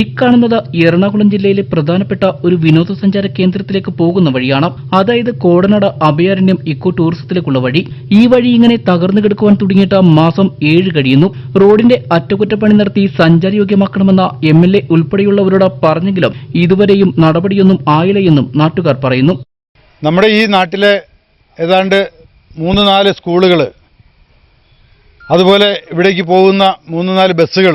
ഇക്കാണുന്നത് എറണാകുളം ജില്ലയിലെ പ്രധാനപ്പെട്ട ഒരു വിനോദസഞ്ചാര കേന്ദ്രത്തിലേക്ക് പോകുന്ന വഴിയാണ്. അതായത് കോടനാട് അഭയാരണ്യം ഇക്കോ ടൂറിസത്തിലേക്കുള്ള വഴി. ഈ വഴി ഇങ്ങനെ തകർന്നു കിടക്കുവാൻ തുടങ്ങിയിട്ട് മാസം ഏഴ് കഴിയുന്നു. റോഡിന്റെ അറ്റകുറ്റപ്പണി നടത്തി സഞ്ചാരയോഗ്യമാക്കണമെന്ന എം എൽ എ ഉൾപ്പെടെയുള്ളവരോട് പറഞ്ഞെങ്കിലും ഇതുവരെയും നടപടിയൊന്നും ആയില്ല നാട്ടുകാർ പറയുന്നു. നമ്മുടെ ഈ നാട്ടിലെ ഏതാണ്ട് മൂന്ന് നാല് സ്കൂളുകൾ അതുപോലെ ഇവിടേക്ക് പോകുന്ന മൂന്ന് നാല് ബസ്സുകൾ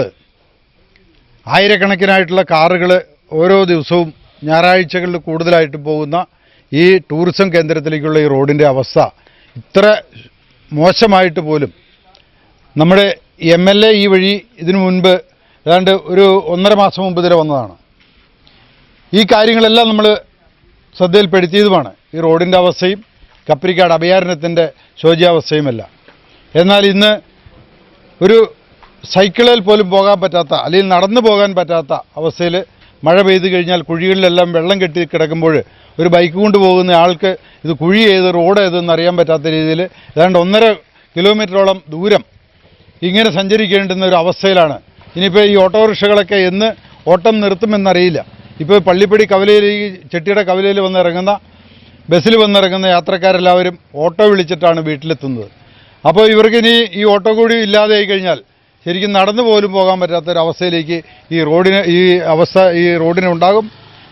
ആയിരക്കണക്കിനായിട്ടുള്ള കാറുകൾ ഓരോ ദിവസവും ഞായറാഴ്ചകളിൽ കൂടുതലായിട്ട് പോകുന്ന ഈ ടൂറിസം കേന്ദ്രത്തിലേക്കുള്ള ഈ റോഡിന്റെ അവസ്ഥ ഇത്ര മോശമായിട്ട് പോലും. നമ്മുടെ എം എൽ എ ഈ വഴി ഇതിനു മുൻപ് ഏതാണ്ട് ഒരു ഒന്നര മാസം മുമ്പ് ഇതിലെ വന്നതാണ്. ഈ കാര്യങ്ങളെല്ലാം നമ്മൾ ശ്രദ്ധയിൽപ്പെടുത്തിയതുമാണ്. ഈ റോഡിന്റെ അവസ്ഥയും കപ്പരിക്കാട് അഭയാരണ്യത്തിന്റെ ശോചിയാവസ്ഥയുമല്ല. എന്നാൽ ഇന്ന് ഒരു സൈക്കിളിൽ പോലും പോകാൻ പറ്റാത്ത അല്ലെങ്കിൽ നടന്നു പോകാൻ പറ്റാത്ത അവസ്ഥയിൽ മഴ പെയ്തു കഴിഞ്ഞാൽ കുഴികളിലെല്ലാം വെള്ളം കെട്ടി കിടക്കുമ്പോൾ ഒരു ബൈക്ക് കൊണ്ട് പോകുന്ന ആൾക്ക് ഇത് കുഴി ഏത് റോഡ് ഏതെന്ന് അറിയാൻ പറ്റാത്ത രീതിയിൽ ഏതാണ്ട് ഒന്നര കിലോമീറ്ററോളം ദൂരം ഇങ്ങനെ സഞ്ചരിക്കേണ്ടുന്ന ഒരു അവസ്ഥയിലാണ്. ഇനിയിപ്പോൾ ഈ ഓട്ടോറിക്ഷകളൊക്കെ എന്ന് ഓട്ടം നിർത്തുമെന്നറിയില്ല. ഇപ്പോൾ പള്ളിപ്പടി കവലയിൽ ഈ ചെട്ടിയുടെ കവലയിൽ വന്നിറങ്ങുന്ന ബസ്സിൽ വന്നിറങ്ങുന്ന യാത്രക്കാരെല്ലാവരും ഓട്ടോ വിളിച്ചിട്ടാണ് വീട്ടിലെത്തുന്നത്. അപ്പോൾ ഇവർക്കിനി ഈ ഓട്ടോ കൂടി ഇല്ലാതെയായി കഴിഞ്ഞാൽ ശരിക്കും നടന്നു പോലും പോകാൻ പറ്റാത്തൊരവസ്ഥയിലേക്ക് ഈ റോഡിന് ഈ അവസ്ഥ ഈ റോഡിന് ഉണ്ടാകും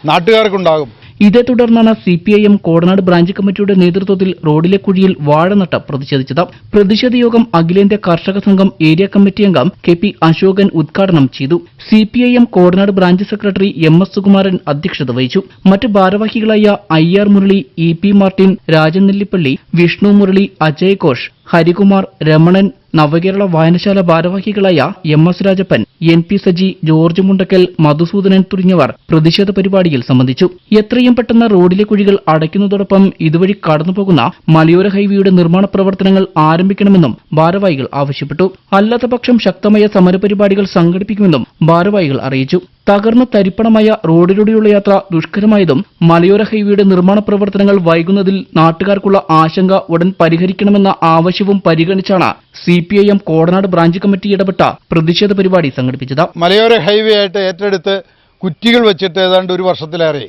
നാട്ടുകാർക്കുണ്ടാകും. ഇതേ തുടർന്നാണ് C P I M Kodanad branch കമ്മിറ്റിയുടെ നേതൃത്വത്തിൽ റോഡിലെ കുഴിയിൽ വാഴനട്ട് പ്രതിഷേധിച്ചത്. പ്രതിഷേധ യോഗം അഖിലേന്ത്യാ കർഷക സംഘം ഏരിയ കമ്മിറ്റി അംഗം കെ പി അശോകൻ ഉദ്ഘാടനം ചെയ്തു. C P I M Kodanad branch secretary M S Sukumaran അധ്യക്ഷത വഹിച്ചു. മറ്റ് ഭാരവാഹികളായ I R Murali E P Martin Rajan Nellippally Vishnu Murali Ajay Ghosh Harikumar Ramanan Navakerala വായനശാല ഭാരവാഹികളായ M S Rajappan N P Saji George Mundakkal Madhusoodanan തുടങ്ങിയവർ പ്രതിഷേധ പരിപാടിയിൽ സംബന്ധിച്ചു. എത്രയും പെട്ടെന്ന് റോഡിലെ കുഴികൾ അടയ്ക്കുന്നതോടൊപ്പം ഇതുവഴി കടന്നുപോകുന്ന മലയോര ഹൈവേയുടെ നിർമ്മാണ പ്രവർത്തനങ്ങൾ ആരംഭിക്കണമെന്നും ഭാരവാഹികൾ ആവശ്യപ്പെട്ടു. അല്ലാത്തപക്ഷം ശക്തമായ സമരപരിപാടികൾ സംഘടിപ്പിക്കുമെന്നും ഭാരവാഹികൾ അറിയിച്ചു. തകർന്ന തരിപ്പണമായ റോഡിലൂടെയുള്ള യാത്ര ദുഷ്കരമായതും മലയോര ഹൈവേയുടെ നിർമ്മാണ പ്രവർത്തനങ്ങൾ വൈകുന്നതിൽ നാട്ടുകാർക്കുള്ള ആശങ്ക ഉടൻ പരിഹരിക്കണമെന്ന ആവശ്യവും പരിഗണിച്ചാണ് C P I M Kodanad branch committee ഇടപെട്ട പ്രതിഷേധ പരിപാടി സംഘടിപ്പിച്ചത്. മലയോര ഹൈവേ ആയിട്ട് ഏറ്റെടുത്ത് കുറ്റികൾ വെച്ചിട്ട് ഏതാണ്ട് ഒരു വർഷത്തിലേറെ.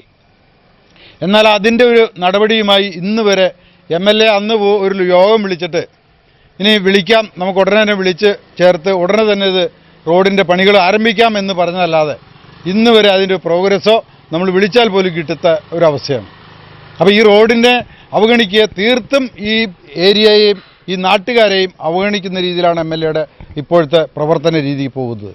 എന്നാൽ അതിന്റെ ഒരു നടപടിയുമായി ഇന്ന് വരെ എം എൽ എ അന്ന് ഒരു യോഗം വിളിച്ചിട്ട് ഇനി വിളിക്കാം നമുക്ക് ഉടനെ തന്നെ വിളിച്ച് ചേർത്ത് ഉടനെ തന്നെ ഇത് റോഡിന്റെ പണികൾ ആരംഭിക്കാം എന്ന് പറഞ്ഞതല്ലാതെ ഇന്ന് വരെ അതിന്റെ പ്രോഗ്രസ്സോ നമ്മൾ വിളിച്ചാൽ പോലും കിട്ടാത്ത ഒരവസ്ഥയാണ്. അപ്പോൾ ഈ റോഡിനെ അവഗണിക്കുക തീർത്തും ഈ ഏരിയയെയും ഈ നാട്ടുകാരെയും അവഗണിക്കുന്ന രീതിയിലാണ് എം ഇപ്പോഴത്തെ പ്രവർത്തന രീതി പോകുന്നത്.